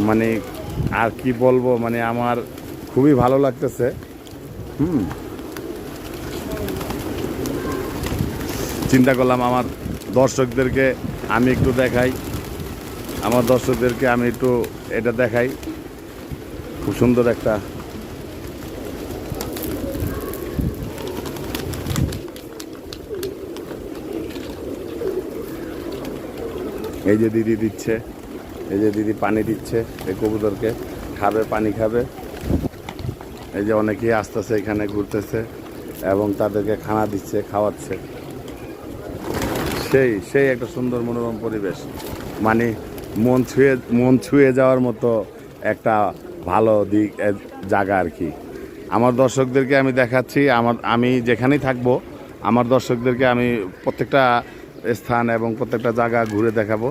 মানে আর কি বলব মানে আমার খুবই ভালো লাগতেছে। হুম। চিন্তা করলাম আমার দর্শকদেরকে আমি একটু দেখাই। আমার দর্শকদেরকে আমি একটু এটা দেখাই। খুব সুন্দর একটা এই যে দিদি দিচ্ছে। এই যে দিদি পানি দিচ্ছে, এই কবুতরকে খাবে, পানি খাবে। এই যে অনেকেই আসতেছে এখানে, ঘুরতেছে এবং তাদেরকে খানা দিচ্ছে, খাওয়াচ্ছে। সেই সেই একটা সুন্দর মনোরম পরিবেশ। মানে মন ছুঁয়ে মন ছুঁয়ে যাওয়ার মতো একটা ভালো দিক জায়গা আর কি। আমার দর্শকদেরকে আমি দেখাচ্ছি, আমার, আমি যেখানেই থাকব, আমার দর্শকদেরকে আমি প্রত্যেকটা স্থান এবং প্রত্যেকটা জায়গা ঘুরে দেখাবো।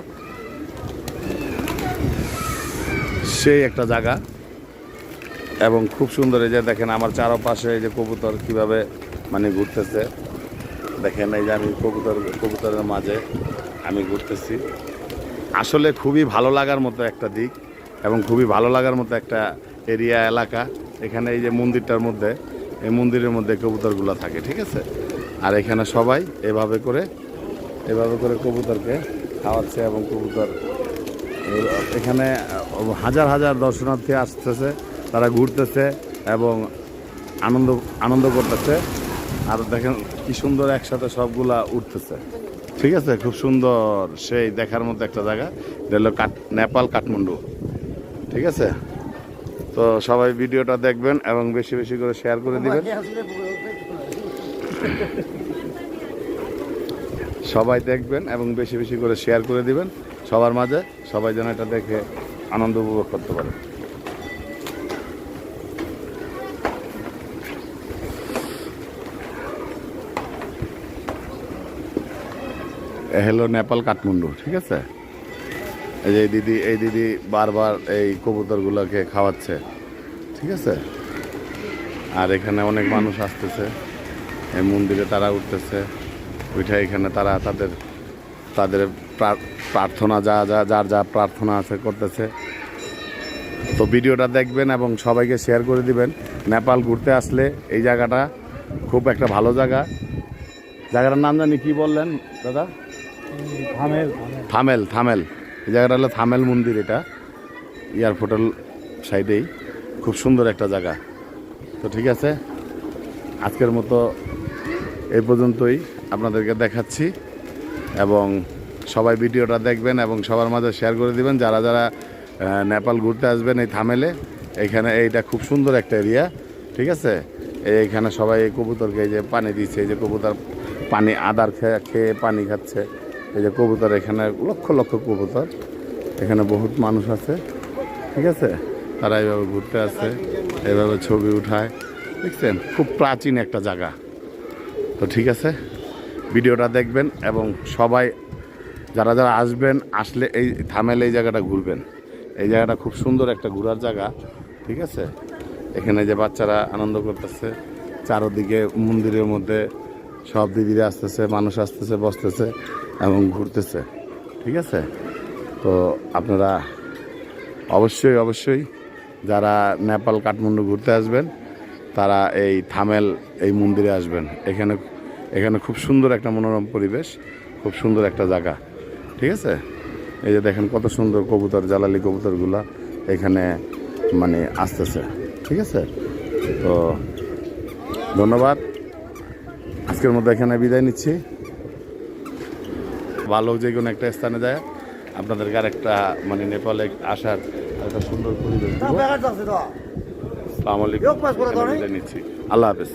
সেই একটা জায়গা। এবং খুব সুন্দর এই যে দেখেন আমার চারপাশে এই যে কবুতর কীভাবে মানে ঘুরতেছে। দেখেন এই যে আমি কবুতর, কবুতরের মাঝে আমি ঘুরতেছি। আসলে খুবই ভালো লাগার মতো একটা দিক এবং খুবই ভালো লাগার মতো একটা এরিয়া, এলাকা। এখানে এই যে মন্দিরটার মধ্যে, এই মন্দিরের মধ্যে কবুতরগুলো থাকে, ঠিক আছে? আর এখানে সবাই এভাবে করে এভাবে করে কবুতরকে খাওয়াচ্ছে এবং কবুতর এখানে হাজার হাজার দর্শনার্থী আসতেছে, তারা ঘুরতেছে এবং আনন্দ আনন্দ করতেছে। আর দেখেন কি সুন্দর একসাথে সবগুলা উঠতেছে। ঠিক আছে? খুব সুন্দর সেই দেখার মতো একটা জায়গা। এটা হলো কাঠ, নেপাল কাঠমান্ডু। ঠিক আছে? তো সবাই ভিডিওটা দেখবেন এবং বেশি বেশি করে শেয়ার করে দিবেন। সবাই দেখবেন এবং বেশি বেশি করে শেয়ার করে দিবেন। সবার মাঝে সবাই যেন এটা দেখে আনন্দ উপভোগ করতে পারে। এ হলো নেপাল কাঠমান্ডু, ঠিক আছে? এই যে দিদি, এই দিদি বারবার এই কবুতরগুলোকে খাওয়াচ্ছে, ঠিক আছে? আর এখানে অনেক মানুষ আসতেছে, এই মন্দিরে তারা উঠতেছে, উঠে এখানে তারা তাদের তাদের প্রার্থনা যা যা যার যা প্রার্থনা আছে করতেছে। তো ভিডিওটা দেখবেন এবং সবাইকে শেয়ার করে দিবেন। নেপাল ঘুরতে আসলে এই জায়গাটা খুব একটা ভালো জায়গা। জায়গাটার নাম জানি কি বললেন দাদা? থামেল। থামেল থামেল। এই জায়গাটা হলো থামেল মন্দির এটা এয়ারপোর্টের সাইডেই। খুব সুন্দর একটা জায়গা। তো ঠিক আছে আজকের মতো এই পর্যন্তই আপনাদেরকে দেখাচ্ছি। এবং সবাই ভিডিওটা দেখবেন এবং সবার মাঝে শেয়ার করে দিবেন। যারা যারা নেপাল ঘুরতে আসবেন এই থামেলে এইখানে এইটা খুব সুন্দর একটা এরিয়া ঠিক আছে? এইখানে সবাই এই কবুতরকে এই যে পানি দিচ্ছে, এই যে কবুতর পানি আদার খেয়ে খেয়ে পানি খাচ্ছে, এই যে কবুতর এখানে লক্ষ লক্ষ কবুতর, এখানে বহুত মানুষ আছে, ঠিক আছে? তারা এইভাবে ঘুরতে আসে, এইভাবে ছবি উঠায়, দেখছেন? খুব প্রাচীন একটা জায়গা। তো ঠিক আছে? ভিডিওটা দেখবেন এবং সবাই যারা যারা আসবেন, আসলে এই থামেলে এই জায়গাটা ঘুরবেন। এই জায়গাটা খুব সুন্দর একটা ঘোরার জায়গা, ঠিক আছে? এখানে যে বাচ্চারা আনন্দ করতেছে, চারোদিকে মন্দিরের মধ্যে সব দিদিরা আসতেছে, মানুষ আসতেছে, বসতেছে এবং ঘুরতেছে, ঠিক আছে? তো আপনারা অবশ্যই অবশ্যই যারা নেপাল, কাঠমান্ডু ঘুরতে আসবেন, তারা এই থামেল, এই মন্দিরে আসবেন। এখানে এখানে খুব সুন্দর একটা মনোরম পরিবেশ খুব সুন্দর একটা জায়গা। ঠিক আছে? এই যে দেখেন কত সুন্দর কবুতর জ্বালালি কবুতরগুলা এখানে মানে আসতেছে। ঠিক আছে? তো ধন্যবাদ। আজকের মধ্যে এখানে বিদায় নিচ্ছি। ভালো যে কোনো একটা স্থানে যায়। আপনাদেরকে আরেকটা মানে নেপালে আসার একটা সুন্দর পরিবেশ আলাইকুম। নিচ্ছি। আল্লাহ হাফেজ।